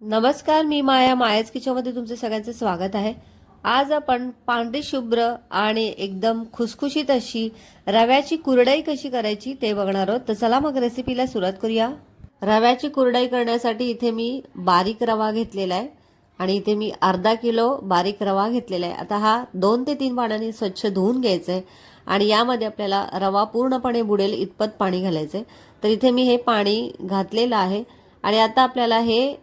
नमस्कार मी माया. मायाच किचनमध्ये तुमचे सगळ्यांचे स्वागत आहे. आज आपण पांढरी शुभ्र आणि एकदम खुसखुशीत अशी रव्याची कुरडई कशी करायची ते बघणार आहोत. तर चला मग रेसिपीला सुरुवात करूया. रव्याची कुरडई करण्यासाठी इथे मी बारीक रवा घेतलेला आहे आणि इथे मी अर्धा किलो बारीक रवा घेतलेला आहे. आता हा दोन ते तीन पाण्याने स्वच्छ धुवून घ्यायचा आहे आणि यामध्ये आपल्याला रवा पूर्णपणे बुडेल इतपत पाणी घालायचं आहे. तर इथे मी हे पाणी घातलेलं आहे आणि आता आपल्याला हे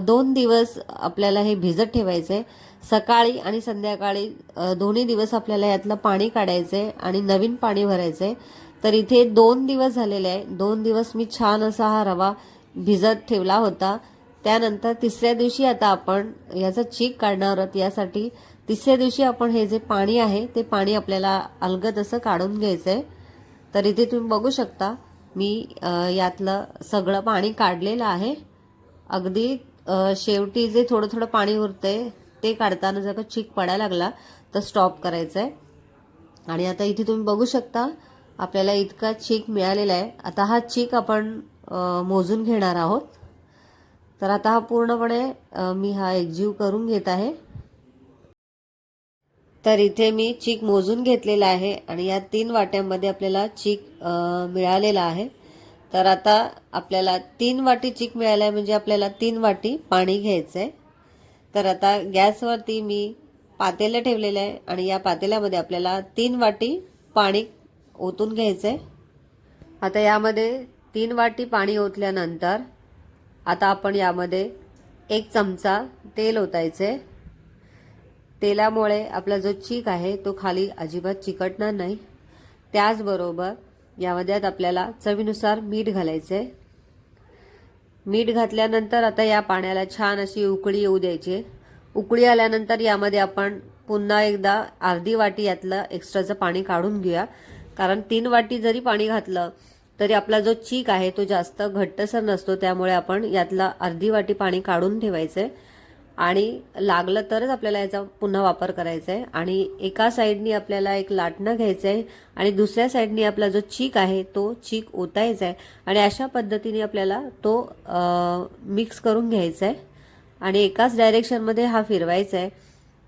दोन दिवस आपल्याला हे भिजत ठेवायचं आहे सकाळी आणि संध्याकाळी दोन्ही दिवस आपल्याला यातलं पाणी काढायचं आहे आणि नवीन पाणी भरायचं आहे तर इथे दोन दिवस झालेले आहे. दोन दिवस मी छान असा हा रवा भिजत ठेवला होता. त्यानंतर तिसऱ्या दिवशी आता आपण याचा चीक काढणार आहोत. यासाठी तिसऱ्या दिवशी आपण हे जे पाणी आहे ते पाणी आपल्याला अलगद असं काढून घ्यायचं आहे तर इथे तुम्ही बघू शकता मी यातलं सगळं पाणी काढलेलं आहे. अगदी शेवटी जे थोडं थोडं पाणी उरतंय ते काढताना जर का चीक पडायला लागला तर स्टॉप करायचं आहे आणि आता इथे तुम्ही बघू शकता आपल्याला इतका चीक मिळालेला आहे. आता हा चीक आपण मोजून घेणार आहोत. तर आता हा पूर्णपणे मी हा एकजीव करून घेत आहे. तर इथे मी चीक मोजून घेतलेला आहे आणि या तीन वाट्यांमध्ये आपल्याला चीक मिळालेला आहे. तर आता आपल्याला तीन वाटी चीक मिळाला आहे म्हणजे आपल्याला तीन वाटी पाणी घ्यायचं आहे तर आता गॅसवरती मी पातेलं ठेवलेलं आहे आणि या पातेल्यामध्ये आपल्याला तीन वाटी पाणी ओतून घ्यायचं आहे आता यामध्ये तीन वाटी पाणी ओतल्यानंतर आता आपण यामध्ये एक चमचा तेल ओतायचं आहे तेलामुळे आपला जो चीक आहे तो खाली अजिबात चिकटणार नाही. त्याचबरोबर यामध्ये आपल्याला चवीनुसार मीठ घालायचं आहे मीठ घातल्यानंतर आता या पाण्याला छान अशी उकळी येऊ द्यायची. उकळी आल्यानंतर यामध्ये आपण पुन्हा एकदा अर्धी वाटी यातलं एक्स्ट्राचं पाणी काढून घेऊया. कारण तीन वाटी जरी पाणी घातलं तरी आपला जो चीक आहे तो जास्त घट्टसर नसतो त्यामुळे आपण यातला अर्धी वाटी पाणी काढून ठेवायचं आहे आणि लागलं तरच आपल्याला याचा पुन्हा वापर करायचा आहे आणि एका साईडनी आपल्याला एक लाटणं घ्यायचं आहे आणि दुसऱ्या साईडनी आपला जो चीक आहे तो चीक ओतायचा आहे आणि अशा पद्धतीने आपल्याला तो मिक्स करून घ्यायचा आहे आणि एकाच डायरेक्शनमध्ये हा फिरवायचा आहे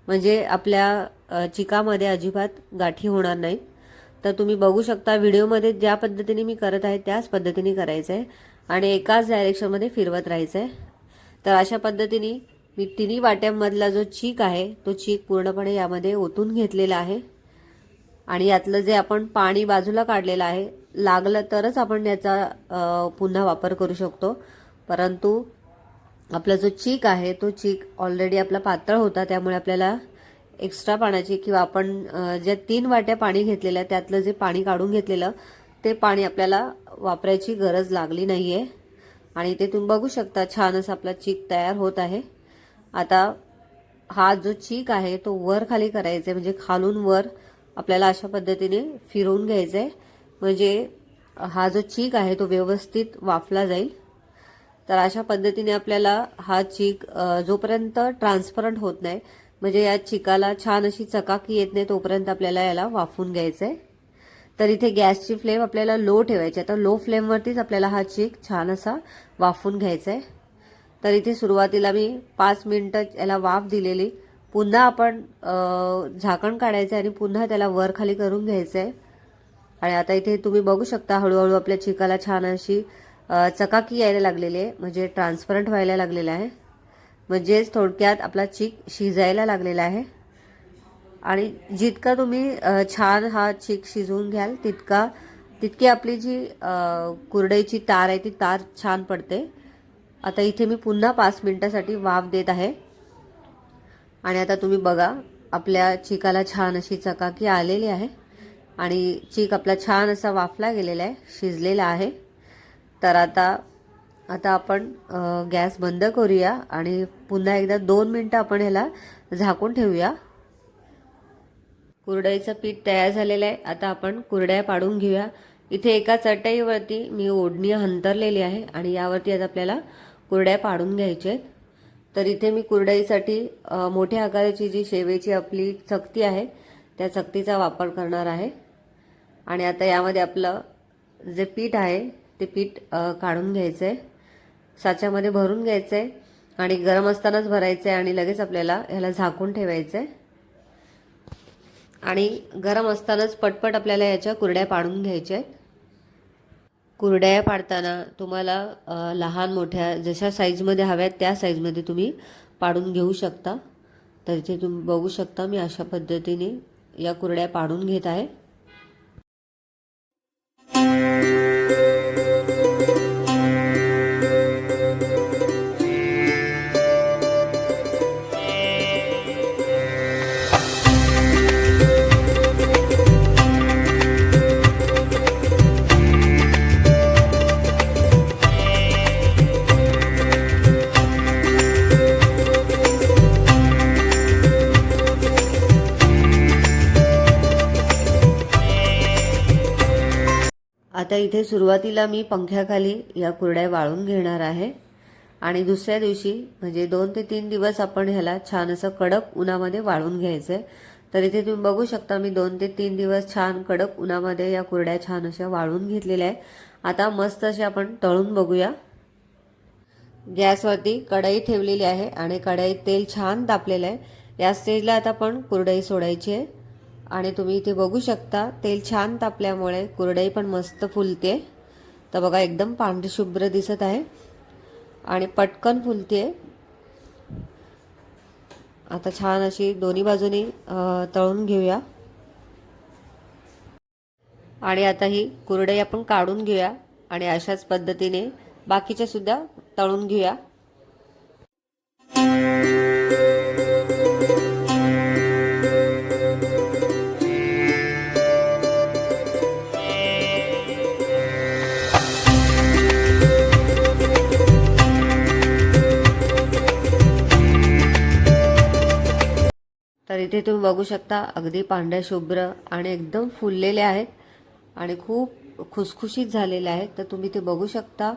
म्हणजे आपल्या चिकामध्ये अजिबात गाठी होणार नाही. तर तुम्ही बघू शकता व्हिडिओमध्ये ज्या पद्धतीने मी करत आहे त्याच पद्धतीने करायचं आहे आणि एकाच डायरेक्शनमध्ये फिरवत राहायचं आहे तर अशा पद्धतीने मी तिन्ही वाट्यांमधला जो चीक आहे तो चीक पूर्णपणे यामध्ये ओतून घेतलेला आहे. आणि यातलं जे आपण पाणी बाजूला काढलेलं आहे लागलं तरच आपण याचा पुन्हा वापर करू शकतो. परंतु आपला जो चीक आहे तो चीक ऑलरेडी आपला पातळ होता त्यामुळे आपल्याला एक्स्ट्रा पाण्याची किंवा आपण ज्या तीन वाट्या पाणी घेतलेल्या त्यातलं जे पाणी काढून घेतलेलं ते पाणी आपल्याला वापरायची गरज लागली नाही आहे आणि ते तुम्ही बघू शकता छान असं आपला चीक तयार होत आहे. आता हा जो चीक आहे तो वर खाली करायचा आहे म्हणजे खालून वर आपल्याला अशा पद्धतीने फिरवून घ्यायचा आहे म्हणजे हा जो चीक आहे तो व्यवस्थित वाफला जाईल. तर अशा पद्धतीने आपल्याला हा चीक जोपर्यंत ट्रान्सपरंट होत नाही म्हणजे या चिकाला छान अशी चकाकी येत नाही तोपर्यंत आपल्याला याला वाफून घ्यायचं आहे तर इथे गॅसची फ्लेम आपल्याला लो ठेवायची आता लो फ्लेमवरतीच आपल्याला हा चीक छान असा वाफून घ्यायचा आहे तर इथे सुरुवातीला मी पाच मिनटं याला वाफ दिलेली. पुन्हा आपण झाकण काढायचं आहे आणि पुन्हा त्याला वर खाली करून घ्यायचं आहे आणि आता इथे तुम्ही बघू शकता हळूहळू आपल्या चिकाला छान अशी चकाकी यायला लागलेली आहे. म्हणजे ट्रान्सपरंट व्हायला लागलेला आहे. म्हणजेच थोडक्यात आपला चीक शिजायला लागलेला आहे. आणि जितका तुम्ही छान हा चीक शिजवून घ्याल तितका तितकी आपली जी कुरडईची तार आहे ती तार छान पडते. आता इथे मी पुन्हा पाच मिनटासाठी वाफ देत आहे. आणि आता तुम्ही बघा आपल्या चिकाला छान अशी चकाकी आलेली आहे. आणि चीक आपला छान असा वाफला गेलेला आहे शिजलेला आहे. तर आता आता आपण गॅस बंद करूया आणि पुन्हा एकदा दोन मिनटं आपण ह्याला झाकून ठेवूया. कुरडईचं पीठ तयार झालेलं आहे. आता आपण कुरड्या पाडून घेऊया. इथे एका चटईवरती मी ओढणी हंतरलेली आहे आणि यावरती आज आपल्याला कुरड्या पाडून घ्यायचे. तर इथे मी कुरडईसाठी मोठ्या आकाराची जी शेवेची आपली चकती आहे त्या चकतीचा वापर करणार आहे. आणि आता यामध्ये आपलं जे पीठ आहे ते पीठ काढून घ्यायचं आहे साच्यामध्ये भरून घ्यायचं आहे आणि गरम असतानाच भरायचं आहे आणि लगेच आपल्याला ह्याला झाकून ठेवायचं आहे आणि गरम असतानाच पटपट आपल्याला याच्या कुरड्या पाडून घ्यायच्या आहेत. कुरड्या पाडताना तुम्हाला लहान मोठ्या जशा साईजमध्ये हव्यात त्या साईजमध्ये तुम्ही पाडून घेऊ शकता. तर इथे तुम्ही बघू शकता मी अशा पद्धतीने या कुरड्या पाडून घेत आहे. आता इथे सुरुवातीला मी पंख्याखाली या कुरड्या वाळून घेणार आहे. आणि दुसऱ्या दिवशी म्हणजे दोन ते तीन दिवस आपण ह्याला छान असं कडक उन्हामध्ये वाळून घ्यायचं. आहे तर इथे तुम्ही बघू शकता मी दोन ते तीन दिवस छान कडक उन्हामध्ये या कुरड्या छान अशा वाळून घेतलेल्या आहे आता मस्त असे आपण तळून बघूया. गॅसवरती कढई ठेवलेली आहे आणि कढईत तेल छान तापलेलं आहे. या स्टेजला आता आपण कुरडई सोडायची आहे. आणि तुम्ही इथे बघू शकता तेल छान तापल्यामुळे कुरडई पण मस्त फुलते. तर बघा एकदम पांढरशुभ्र दिसत आहे. आणि पटकन फुलते. आता छान अशी दोन्ही बाजूनी तळून घेऊया. आणि आता ही कुरडई आपण काढून घेऊया आणि अशाच पद्धतीने बाकीच्या सुद्धा तळून घेऊया. तर इथे तुम्ही बघू शकता अगदी पांढऱ्या शुभ्र आणि एकदम फुललेले आहेत आणि खूप खुसखुशीत झालेले आहेत. तर तुम्ही ते बघू शकता.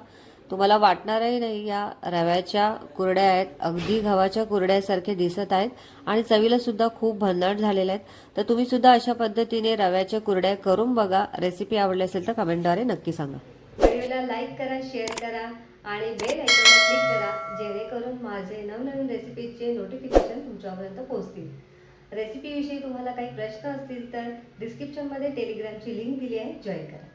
तुम्हाला वाटणारही नाही या रव्याच्या कुरड्या आहेत. अगदी गव्हाच्या कुरड्यासारखे दिसत आहेत आणि चवीला सुद्धा खूप भन्नाट झालेल्या आहेत. तर तुम्ही सुद्धा अशा पद्धतीने रव्याच्या कुरड्या करून बघा. रेसिपी आवडली असेल तर कमेंटद्वारे नक्की सांगा. व्हिडिओला लाईक करा शेअर करा आणि बेल आयकॉनला क्लिक करा जेणेकरून माझे नवनवीन रेसिपीचे नोटिफिकेशन तुमच्यापर्यंत पोहोचतील. रेसिपीविषयी तुम्हाला काही प्रश्न असतील तर डिस्क्रिप्शनमध्ये टेलिग्रामची लिंक दिली आहे. जॉईन करा.